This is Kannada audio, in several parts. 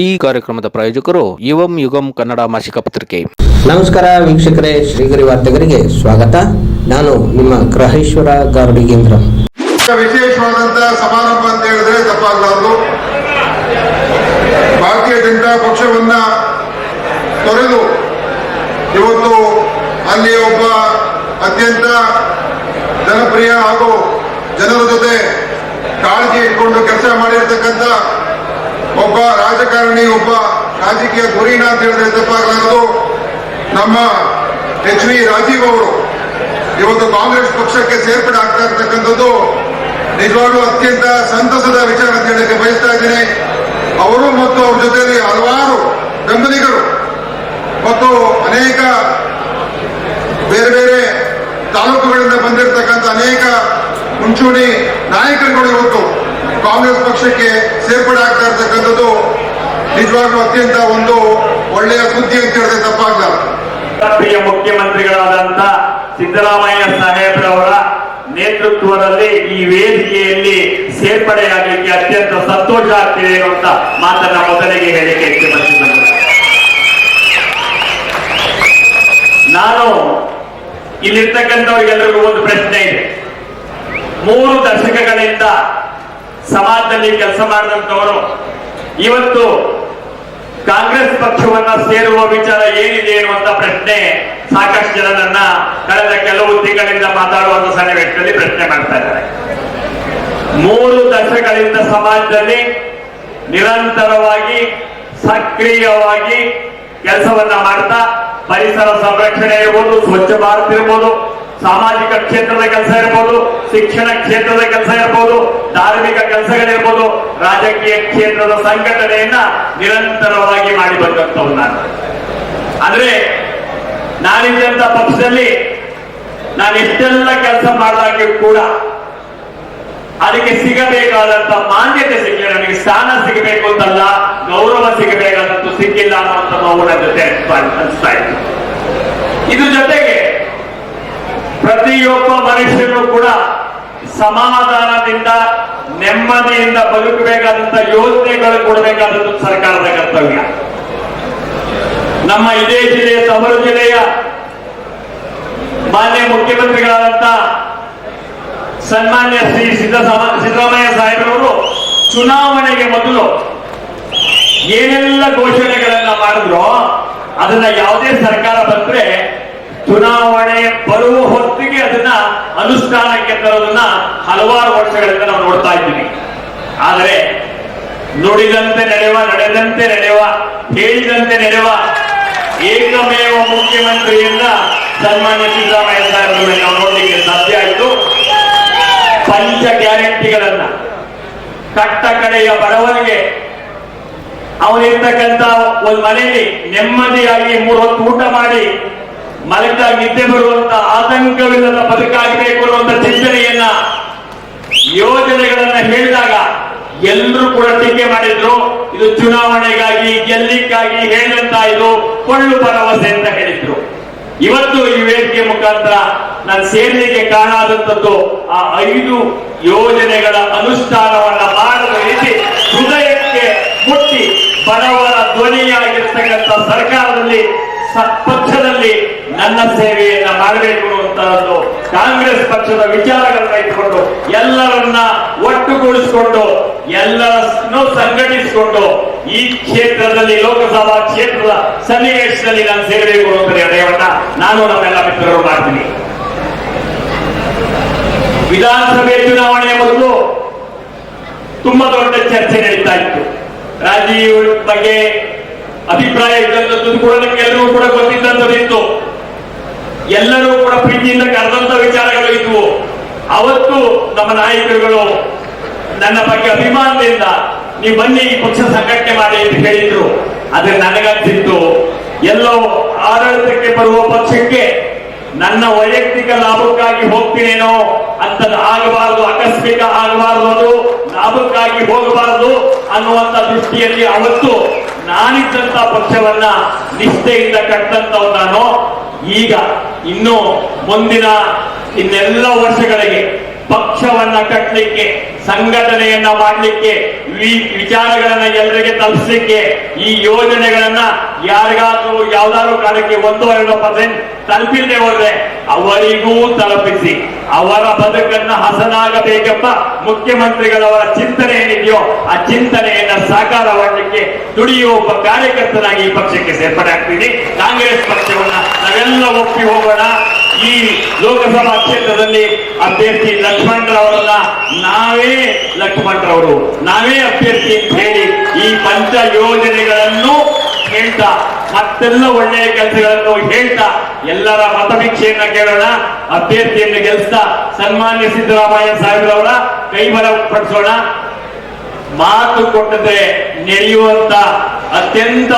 ಈ ಕಾರ್ಯಕ್ರಮದ ಪ್ರಾಯೋಜಕರು ಯುವಂ ಯುಗಂ ಕನ್ನಡ ಮಾಸಿಕ ಪತ್ರಿಕೆ. ನಮಸ್ಕಾರ ವೀಕ್ಷಕರೇ ಶ್ರೀಗರಿ ವಾರ್ತೆಗರಿಗೆ ಸ್ವಾಗತ. ನಾನು ನಿಮ್ಮ ಗ್ರಹೇಶ್ವರ ಗಾರ್ಡಿಗೇಂದ್ರ ವಿಶೇಷವಾದಂತಹ ಸಮಾರಂಭ ಅಂತ ಹೇಳಿದ್ರೆ ತಪ್ಪಾಗಲಾರದು ಭಾರತೀಯ ಜನತಾ ಪಕ್ಷವನ್ನ ತೊರೆದು ಇವತ್ತು ಅಲ್ಲಿ ಒಬ್ಬ ಅತ್ಯಂತ ಜನಪ್ರಿಯ ಹಾಗೂ ಜನರ ಜೊತೆ ಕಾಳಜಿ ಇಟ್ಕೊಂಡು ಕೆಲಸ ಮಾಡಿರ್ತಕ್ಕಂಥ ಒಬ್ಬ ರಾಜಕಾರಣಿ, ಒಬ್ಬ ರಾಜಕೀಯ ಧುರೀಣ ಅಂತ ಹೇಳಿದ್ರೆ ತಪ್ಪಾಗಲಾರದು ನಮ್ಮ ಎಚ್ ವಿ ರಾಜೀವ್ ಅವರು ಇವತ್ತು ಕಾಂಗ್ರೆಸ್ ಪಕ್ಷಕ್ಕೆ ಸೇರ್ಪಡೆ ಆಗ್ತಾ ಇರ್ತಕ್ಕಂಥದ್ದು ನಿಜವಾಗ್ಲೂ ಅತ್ಯಂತ ಸಂತಸದ ವಿಚಾರ ಅಂತ ಹೇಳಕ್ಕೆ ಬಯಸ್ತಾ ಇದ್ದೇನೆ. ಅವರು ಮತ್ತು ಅವ್ರ ಜೊತೆಯಲ್ಲಿ ಹಲವಾರು ಬೆಂಬಲಿಗರು ಮತ್ತು ಅನೇಕ ಬೇರೆ ಬೇರೆ ತಾಲೂಕುಗಳಿಂದ ಬಂದಿರತಕ್ಕಂಥ ಅನೇಕ ಮುಂಚೂಣಿ ನಾಯಕರುಗಳು ಇವತ್ತು ಕಾಂಗ್ರೆಸ್ ಪಕ್ಷಕ್ಕೆ ಸೇರ್ಪಡೆ ಆಗ್ತಾ ಇರ್ತಕ್ಕಂಥದ್ದು ನಿಜವಾಗ್ಲೂ ಅತ್ಯಂತ ಒಂದು ಒಳ್ಳೆಯ ಸುದ್ದಿ ಅಂತ ಹೇಳಿದ್ರೆ ತಪ್ಪಾಗಲ್ಲ ಪ್ರಿಯ ಮುಖ್ಯಮಂತ್ರಿಗಳಾದಂತ ಸಿದ್ದರಾಮಯ್ಯ ಸಾಹೇಬ್ರವರ ನೇತೃತ್ವದಲ್ಲಿ ಈ ವೇದಿಕೆಯಲ್ಲಿ ಸೇರ್ಪಡೆಯಾಗಲಿಕ್ಕೆ ಅತ್ಯಂತ ಸಂತೋಷ ಆಗ್ತಿದೆ ಅಂತ ಮಾತನ್ನ ಮೊದಲಿಗೆ ಹೇಳಿಕೆ ನಾನು ಇಲ್ಲಿರ್ತಕ್ಕಂಥವ್ರಿಗೆಲ್ಲರಿಗೂ ಒಂದು ಪ್ರಶ್ನೆ ಇದೆ. ಮೂರು ದಶಕಗಳಿಂದ ಸಮಾಜದಲ್ಲಿ ಕೆಲಸ ಮಾಡಿದಂಥವರು, ಇವತ್ತು ಕಾಂಗ್ರೆಸ್ ಪಕ್ಷವನ್ನ ಸೇರುವ ವಿಚಾರ ಏನಿದೆ ಅನ್ನುವಂತ ಪ್ರಶ್ನೆ ಸಾಕಷ್ಟು ಜನ ನನ್ನ ಕಳೆದ ಕೆಲವು ತಿಂಗಳಿಂದ ಮಾತಾಡುವಂತ ಸನ್ನಿವೇಶದಲ್ಲಿ ಪ್ರಶ್ನೆ ಮಾಡ್ತಾ ಇದ್ದಾರೆ. ಮೂರು ದಶಕಗಳಿಂದ ಸಮಾಜದಲ್ಲಿ ನಿರಂತರವಾಗಿ, ಸಕ್ರಿಯವಾಗಿ ಕೆಲಸವನ್ನ ಮಾಡ್ತಾ, ಪರಿಸರ ಸಂರಕ್ಷಣೆ ಇರ್ಬೋದು, ಸ್ವಚ್ಛ ಭಾರತ್ ಇರ್ಬೋದು ಸಾಮಾಜಿಕ ಕ್ಷೇತ್ರದ ಕೆಲಸ ಇರ್ಬೋದು, ಶಿಕ್ಷಣ ಕ್ಷೇತ್ರದ ಕೆಲಸ ಇರ್ಬೋದು, ಧಾರ್ಮಿಕ ಕೆಲಸಗಳಿರ್ಬೋದು, ರಾಜಕೀಯ ಕ್ಷೇತ್ರದ ಸಂಘಟನೆಯನ್ನ ನಿರಂತರವಾಗಿ ಮಾಡಿ ಬಂದಂತವ್ರು ನಾನು. ಅಂದ್ರೆ ನಾನಿದ್ದಂತ ಪಕ್ಷದಲ್ಲಿ ನಾನು ಇಷ್ಟೆಲ್ಲ ಕೆಲಸ ಮಾಡಿದಾಗ ಕೂಡ ಅದಕ್ಕೆ ಸಿಗಬೇಕಾದಂತ ಮಾನ್ಯತೆ ಸಿಗಲಿಲ್ಲ. ನನಗೆ ಸ್ಥಾನ ಸಿಗಬೇಕು ಅಂತಲ್ಲ, ಗೌರವ ಸಿಗಬೇಕಾದಂತೂ ಸಿಕ್ಕಿಲ್ಲ ಅನ್ನುವಂಥ ನೋವು ನನ್ನ ಜೊತೆ ಅನಿಸ್ತಾ ಇತ್ತು. ಇದ್ರ ಜೊತೆಗೆ ಪ್ರತಿಯೊಬ್ಬ ಮನುಷ್ಯನು ಕೂಡ ಸಮಾಧಾನದಿಂದ, ನೆಮ್ಮದಿಯಿಂದ ಬದುಕಬೇಕಾದಂತ ಯೋಜನೆಗಳು ಕೊಡಬೇಕಾದದ್ದು ಸರ್ಕಾರದ ಕರ್ತವ್ಯ. ನಮ್ಮ ಇದೇ ಜಿಲ್ಲೆಯ ತವರು ಜಿಲ್ಲೆಯ ಮಾನ್ಯ ಮುಖ್ಯಮಂತ್ರಿಗಳಾದಂತ ಸನ್ಮಾನ್ಯ ಶ್ರೀ ಸಿದ್ದ ಸಿದ್ದರಾಮಯ್ಯ ಸಾಹೇಬರವರು ಚುನಾವಣೆಗೆ ಮೊದಲು ಏನೆಲ್ಲ ಘೋಷಣೆಗಳನ್ನ ಮಾಡಿದ್ರು ಅದನ್ನ ಯಾವುದೇ ಸರ್ಕಾರ ಬಂದ್ರೆ ಚುನಾವಣೆ ಬರುವ ಹೊತ್ತಿಗೆ ಅದನ್ನ ಅನುಷ್ಠಾನಕ್ಕೆ ತರೋದನ್ನ ಹಲವಾರು ವರ್ಷಗಳಿಂದ ನಾವು ನೋಡ್ತಾ ಇದ್ದೀವಿ. ಆದರೆ ನುಡಿದಂತೆ ನಡೆಯುವ ನಡೆದಂತೆ ನಡೆಯುವ ಹೇಳಿದಂತೆ ನಡೆಯುವ ಏಕಮೇವ ಮುಖ್ಯಮಂತ್ರಿಯಿಂದ ಸನ್ಮಾನ್ಯ ಸಿದ್ದರಾಮಯ್ಯ ಸಾಹೇಬರನ್ನು ನಾವು ನೋಡಲಿಕ್ಕೆ ಸಾಧ್ಯ ಆಯಿತು. ಪಂಚ ಗ್ಯಾರಂಟಿಗಳನ್ನ ಕಟ್ಟ ಕಡೆಯ ಬಡವನಿಗೆ ಅವನಿರ್ತಕ್ಕಂಥ ಒಂದು ಮನೆಯಲ್ಲಿ ನೆಮ್ಮದಿಯಾಗಿ ಮೂರು ಹೊತ್ತು ಊಟ ಮಾಡಿ ಮಲಗ ನಿದ್ದೆ ಬರುವಂತ ಆತಂಕವಿಲ್ಲದ ಬದುಕಾಗಬೇಕು ಅನ್ನುವಂತ ಚಿಂತನೆಯನ್ನ, ಯೋಜನೆಗಳನ್ನ ಹೇಳಿದಾಗ ಎಲ್ಲರೂ ಕೂಡ ಟೀಕೆ ಮಾಡಿದ್ರು, ಇದು ಚುನಾವಣೆಗಾಗಿ, ಗೆಲ್ಲಿಕ್ಕಾಗಿ ಹೇಳಂತ ಇದು ಕೊಳ್ಳು ಭರವಸೆ ಅಂತ ಹೇಳಿದ್ರು. ಇವತ್ತು ಈ ವೇದಿಕೆ ಮುಖಾಂತರ ನಾನು ಸೇರ್ಲಿಕ್ಕೆ ಕಾರಣ ಆದಂತದ್ದು ಆ ಐದು ಯೋಜನೆಗಳ ಅನುಷ್ಠಾನವನ್ನ ಮಾಡದ ರೀತಿ ಹೃದಯಕ್ಕೆ ಮುಟ್ಟಿ ಬಡವರ ಧ್ವನಿಯಾಗಿರ್ತಕ್ಕಂಥ ಸರ್ಕಾರದಲ್ಲಿ ಸ- ಪಕ್ಷದಲ್ಲಿ ನನ್ನ ಸೇವೆಯನ್ನ ಮಾಡಬೇಕು ಅನ್ನುವಂತಹದ್ದು ಕಾಂಗ್ರೆಸ್ ಪಕ್ಷದ ವಿಚಾರಗಳನ್ನ ಇಟ್ಕೊಂಡು ಎಲ್ಲರನ್ನ ಒಟ್ಟುಗೂಡಿಸಿಕೊಂಡು ಎಲ್ಲರನ್ನು ಸಂಘಟಿಸಿಕೊಂಡು ಈ ಕ್ಷೇತ್ರದಲ್ಲಿ ಲೋಕಸಭಾ ಕ್ಷೇತ್ರದ ಸನ್ನಿವೇಶದಲ್ಲಿ ನಾನು ಸೇರಬೇಕು ಅಂತ ನಿರ್ಣಯವನ್ನ ನಾನು ನಮ್ಮೆಲ್ಲ ಮಿತ್ರರು ಮಾಡ್ತೀನಿ ವಿಧಾನಸಭೆ ಚುನಾವಣೆಯ ಮೊದಲು ತುಂಬಾ ದೊಡ್ಡ ಚರ್ಚೆ ನಡೀತಾ ಇತ್ತು. ರಾಜೀವ್ ಬಗ್ಗೆ ಅಭಿಪ್ರಾಯ ಇದ್ದಂಥದ್ದು ಕೂಡ ನಮ್ಗೆಲ್ಲರೂ ಕೂಡ ಗೊತ್ತಿದ್ದಂಥದ್ದಿತ್ತು ಎಲ್ಲರೂ ಕೂಡ ಪ್ರೀತಿಯಿಂದ ಕರೆದಂತ ವಿಚಾರಗಳು ಇದ್ವು. ಅವತ್ತು ನಮ್ಮ ನಾಯಕರುಗಳು ನನ್ನ ಬಗ್ಗೆ ಅಭಿಮಾನದಿಂದ ನೀವು ಬನ್ನಿ ಈ ಪಕ್ಷ ಸಂಘಟನೆ ಮಾಡಿ ಅಂತ ಹೇಳಿದ್ರು. ಆದ್ರೆ ನನಗನ್ಸಿತ್ತು ಎಲ್ಲೋ ಆಡಳಿತಕ್ಕೆ ಬರುವ ಪಕ್ಷಕ್ಕೆ ನನ್ನ ವೈಯಕ್ತಿಕ ಲಾಭಕ್ಕಾಗಿ ಹೋಗ್ತೀನೇನೋ ಅಂತ ಆಗಬಾರದು, ಆಕಸ್ಮಿಕ ಆಗಬಾರದು ಅದು, ಲಾಭಕ್ಕಾಗಿ ಹೋಗಬಾರದು ಅನ್ನುವಂತ ದೃಷ್ಟಿಯಲ್ಲಿ ಅವತ್ತು ನಾನಿದ್ದಂತ ಪಕ್ಷವನ್ನ ನಿಷ್ಠೆಯಿಂದ ಕಟ್ಟಂತವ್ ನಾನು. ಈಗ ಇನ್ನು ಮುಂದಿನ ಇನ್ನೆಲ್ಲ ವರ್ಷಗಳಿಗೆ ಕಟ್ಟಲಿಕ್ಕೆ ಸಂಘಟನೆಯನ್ನ ಮಾಡಲಿಕ್ಕೆ ವಿಚಾರಗಳನ್ನ ಎಲ್ಲರಿಗೆ ತಲುಪಿಸಲಿಕ್ಕೆ ಈ ಯೋಜನೆಗಳನ್ನ ಯಾರಿಗಾದ್ರೂ ಯಾವ್ದಾದ್ರು ಕಾಲಕ್ಕೆ ಒಂದು ಎರಡು ಪರ್ಸೆಂಟ್ ತಲುಪಿಲ್ಲದೆ ಹೋದ್ರೆ ಅವರಿಗೂ ತಲುಪಿಸಿ. ಅವರ ಬದುಕನ್ನ ಹಸನಾಗಬೇಕೆಂಬ ಮುಖ್ಯಮಂತ್ರಿಗಳವರ ಚಿಂತನೆ ಏನಿದೆಯೋ ಆ ಚಿಂತನೆಯನ್ನ ಸಾಕಾರ ಮಾಡಲಿಕ್ಕೆ ದುಡಿಯುವ ಒಬ್ಬ ಕಾರ್ಯಕರ್ತನಾಗಿ ಈ ಪಕ್ಷಕ್ಕೆ ಸೇರ್ಪಡೆ ಆಗ್ತೀನಿ. ಕಾಂಗ್ರೆಸ್ ಪಕ್ಷವನ್ನ ನಾವೆಲ್ಲ ಒಪ್ಪಿ ಹೋಗೋಣ. ಈ ಲೋಕಸಭಾ ಕ್ಷೇತ್ರದಲ್ಲಿ ಅಭ್ಯರ್ಥಿ ಲಕ್ಷ್ಮಣರವರನ್ನ ನಾವೇ ಲಕ್ಷ್ಮಣರವರು ನಾವೇ ಅಭ್ಯರ್ಥಿ ಅಂತ ಹೇಳಿ ಈ ಪಂಚ ಯೋಜನೆಗಳನ್ನು ಹೇಳ್ತಾ, ಮತ್ತೆಲ್ಲ ಒಳ್ಳೆಯ ಕೆಲಸಗಳನ್ನು ಹೇಳ್ತಾ, ಎಲ್ಲರ ಮತಭಿಕ್ಷೆಯನ್ನ ಕೇಳೋಣ, ಅಭ್ಯರ್ಥಿಯನ್ನು ಗೆಲ್ಲಿಸ್ತಾ ಸನ್ಮಾನ್ಯ ಸಿದ್ದರಾಮಯ್ಯ ಸಾಹೇಬ್ರವರ ಕೈಮರ ಪಡಿಸೋಣ ಮಾತು ಕೊಟ್ಟದೆ ನಡೆಯುವಂತ ಅತ್ಯಂತ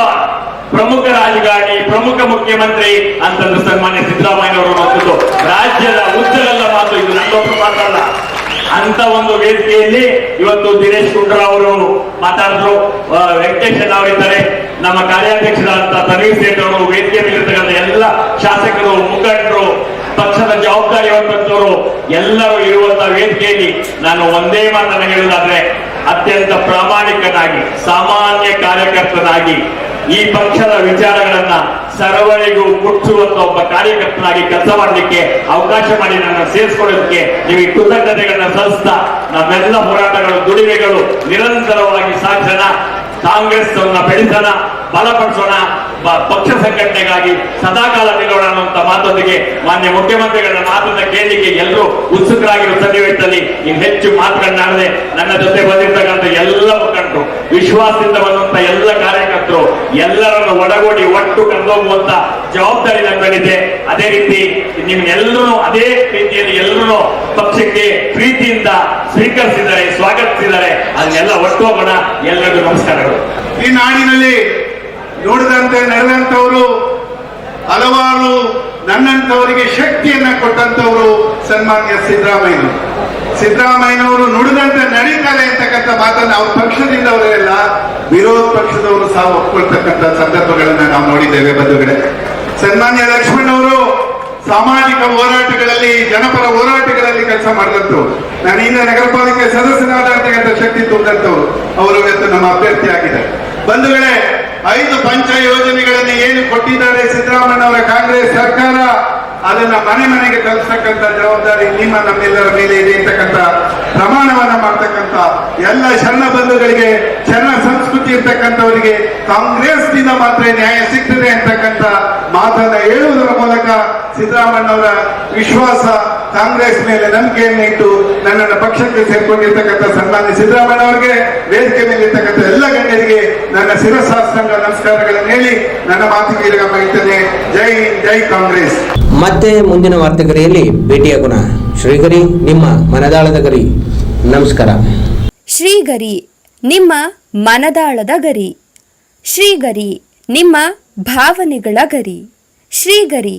ಪ್ರಮುಖ ರಾಜಕಾರಣಿ, ಪ್ರಮುಖ ಮುಖ್ಯಮಂತ್ರಿ ಅಂತಂದು ಸನ್ಮಾನ್ಯ ಸಿದ್ದರಾಮಯ್ಯನವರು ಮಾತು ರಾಜ್ಯದ ಉಜ್ಜಲಲ್ಲ ಮಾತು, ಇದು ನನ್ನೊಬ್ಬರು ಮಾತಲ್ಲ ಅಂತ ಒಂದು ವೇದಿಕೆಯಲ್ಲಿ ಇವತ್ತು ದಿನೇಶ್ ಗುಂಡೂರಾವ್ ಅವರು ಮಾತಾಡಿದ್ರು. ವೆಂಕಟೇಶ್ ಅವರಿದ್ದಾರೆ ನಮ್ಮ ಕಾರ್ಯಾಧ್ಯಕ್ಷರಾದಂತ ತನ್ವೀರ್ ಸೇಠ್ ಅವರು ವೇದಿಕೆ ಮೇಲಿರ್ತಕ್ಕಂಥ ಎಲ್ಲ ಶಾಸಕರು, ಮುಖಂಡರು, ಪಕ್ಷದ ಜವಾಬ್ದಾರಿ ಹೊತ್ತವರು ಎಲ್ಲರೂ ಇರುವಂತಹ ವೇದಿಕೆಯಲ್ಲಿ ನಾನು ಒಂದೇ ಮಾತನ್ನು ಹೇಳುವುದಾದ್ರೆ, ಅತ್ಯಂತ ಪ್ರಾಮಾಣಿಕನಾಗಿ, ಸಾಮಾನ್ಯ ಕಾರ್ಯಕರ್ತನಾಗಿ ಈ ಪಕ್ಷದ ವಿಚಾರಗಳನ್ನ ಸರ್ವರಿಗೂ ಮುಟ್ಟುವಂತ ಒಬ್ಬ ಕಾರ್ಯಕರ್ತನಾಗಿ ಕೆಲಸ ಮಾಡಲಿಕ್ಕೆ ಅವಕಾಶ ಮಾಡಿ ನನ್ನ ಸೇರಿಸ್ಕೊಳ್ಳೋದಕ್ಕೆ ನೀವು ಈ ಕೃತಜ್ಞತೆಗಳನ್ನ ಸಲ್ಲಿಸ್ತಾ ನಮ್ಮೆಲ್ಲ ಹೋರಾಟಗಳು, ದುಡಿಮೆಗಳು ನಿರಂತರವಾಗಿ ಸಾಧನ ಕಾಂಗ್ರೆಸ್ ಬೆಳೆಸೋಣ. ಬಲಪಡಿಸೋಣ. ಪಕ್ಷ ಸಂಘಟನೆಗಾಗಿ ಸದಾಕಾಲ ನಿಲ್ಲೋಣ ಅನ್ನುವಂತ ಮಾತೊಂದಿಗೆ ಮಾನ್ಯ ಮುಖ್ಯಮಂತ್ರಿಗಳ ಮಾತನ್ನ ಕೇಳಿಕೆ ಎಲ್ಲರೂ ಉತ್ಸುಕರಾಗಿರುವ ಸನ್ನಿವೇಶದಲ್ಲಿ ಇನ್ನು ಹೆಚ್ಚು ಮಾತುಗಳನ್ನಾಡದೆ ನನ್ನ ಜೊತೆ ಬಂದಿರ್ತಕ್ಕಂಥ ಎಲ್ಲ ಮುಖಂಡರು, ವಿಶ್ವಾಸದಿಂದ ಬಂದಂತ ಎಲ್ಲ ಕಾರ್ಯಕರ್ತರು, ಎಲ್ಲರನ್ನು ಒಡಗೂಡಿ ಒಟ್ಟು ಕರೆದೋಗುವಂತ ಜವಾಬ್ದಾರಿ ನನ್ನ ಅದೇ ರೀತಿ ನಿಮ್ಗೆಲ್ಲರೂ ಅದೇ ರೀತಿಯಲ್ಲಿ ಎಲ್ಲರೂ ಪಕ್ಷಕ್ಕೆ ಪ್ರೀತಿಯಿಂದ ಸ್ವೀಕರಿಸಿದ್ದಾರೆ ಸ್ವಾಗತಿಸಿದ್ದಾರೆ ಅದನ್ನೆಲ್ಲ ಒಟ್ಟು ಹೋಗೋಣ. ಎಲ್ಲರಿಗೂ ನಮಸ್ಕಾರಗಳು. ಈ ನಾಡಿನಲ್ಲಿ ನುಡಿದಂತೆ ನಡೆದಂತವರು ಹಲವಾರು ನನ್ನಂತವರಿಗೆ ಶಕ್ತಿಯನ್ನ ಕೊಟ್ಟಂತವರು ಸನ್ಮಾನ್ಯ ಸಿದ್ದರಾಮಯ್ಯ ಸಿದ್ದರಾಮಯ್ಯನವರು ನುಡಿದಂತೆ ನಡೀತಾರೆ ಅಂತಕ್ಕಂಥ ಮಾತನ್ನು ಅವ್ರ ಪಕ್ಷದಿಂದವರೆಲ್ಲ ವಿರೋಧ ಪಕ್ಷದವರು ಸಹ ಒಪ್ಕೊಳ್ತಕ್ಕಂಥ ಸಂದರ್ಭಗಳನ್ನ ನಾವು ನೋಡಿದ್ದೇವೆ ಬಂಧುಗಳೇ. ಸನ್ಮಾನ್ಯ ಲಕ್ಷ್ಮಣ್ ಅವರು ಸಾಮಾಜಿಕ ಹೋರಾಟಗಳಲ್ಲಿ, ಜನಪರ ಹೋರಾಟಗಳಲ್ಲಿ ಕೆಲಸ ಮಾಡಿದಂತವ್ರು ನಾನು ಇಂದ ನಗರ ಪಾಲಿಕೆ ಸದಸ್ಯನಾದ ಶಕ್ತಿ ತುಂಬಿದಂಥವ್ರು. ಅವರು ಇವತ್ತು ನಮ್ಮ ಅಭ್ಯರ್ಥಿ ಆಗಿದ್ದಾರೆ ಬಂಧುಗಳೇ ಐದು ಪಂಚ ಯೋಜನೆಗಳನ್ನು ಏನು ಕೊಟ್ಟಿದ್ದಾರೆ ಸಿದ್ದರಾಮಯ್ಯ ಅವರ ಕಾಂಗ್ರೆಸ್ ಸರ್ಕಾರ, ಅದನ್ನ ಮನೆ ಮನೆಗೆ ತಲುಪಿಸ್ತಕ್ಕಂಥ ಜವಾಬ್ದಾರಿ ನಿಮ್ಮ ನಮ್ಮೆಲ್ಲರ ಮೇಲೆ ಇದೆ ಅಂತಕ್ಕಂಥ ಪ್ರಮಾಣವನ್ನ ಮಾಡ್ತಕ್ಕಂಥ ಎಲ್ಲ ಶರಣ ಬಂಧುಗಳಿಗೆ, ಶರಣ ಸಂಸ್ಕೃತಿ ಇರ್ತಕ್ಕಂಥವರಿಗೆ ಕಾಂಗ್ರೆಸ್ನಿಂದ ಮಾತ್ರ ನ್ಯಾಯ ಸಿಗ್ತದೆ ಅಂತಕ್ಕಂಥ ಮಾತನ್ನ ಹೇಳುವುದರ ಮೂಲಕ ಸಿದ್ದರಾಮಯ್ಯನವರ ವಿಶ್ವಾಸ ಕಾಂಗ್ರೆಸ್ ಮೇಲೆ ನಂಬಿಕೆಯನ್ನು ಇಟ್ಟು ನನ್ನನ್ನು ಪಕ್ಷಕ್ಕೆ ಸೇರ್ಕೊಂಡಿರ್ತಕ್ಕಂಥ ಸನ್ಮಾನ್ಯ ಸಿದ್ದರಾಮಯ್ಯ ಅವರಿಗೆ ವೇದಿಕೆ ಮೇಲೆ ಇರ್ತಕ್ಕಂಥ ಎಲ್ಲ ಗಣ್ಯರಿಗೆ ನನ್ನ ಶಿರಸಾಷ್ಟಾಂಗ ನಮಸ್ಕಾರಗಳನ್ನು ಹೇಳಿ ನನ್ನ ಮಾತಿಗೆ ವಿರಾಮ ಇರ್ತೇನೆ ಜೈ ಹಿಂದ್, ಜೈ ಕಾಂಗ್ರೆಸ್. ಮತ್ತೆ ಮುಂದಿನ ವಾರ್ತೆಗರಿಯಲ್ಲಿ ಭೇಟಿಯಾಗೋಣ. ಶ್ರೀಗರಿ ನಿಮ್ಮ ಮನದಾಳದ ಗರಿ. ನಮಸ್ಕಾರ. ಶ್ರೀಗರಿ ನಿಮ್ಮ ಮನದಾಳದ ಗರಿ. ಶ್ರೀಗರಿ ನಿಮ್ಮ ಭಾವನೆಗಳ ಗರಿ. ಶ್ರೀಗರಿ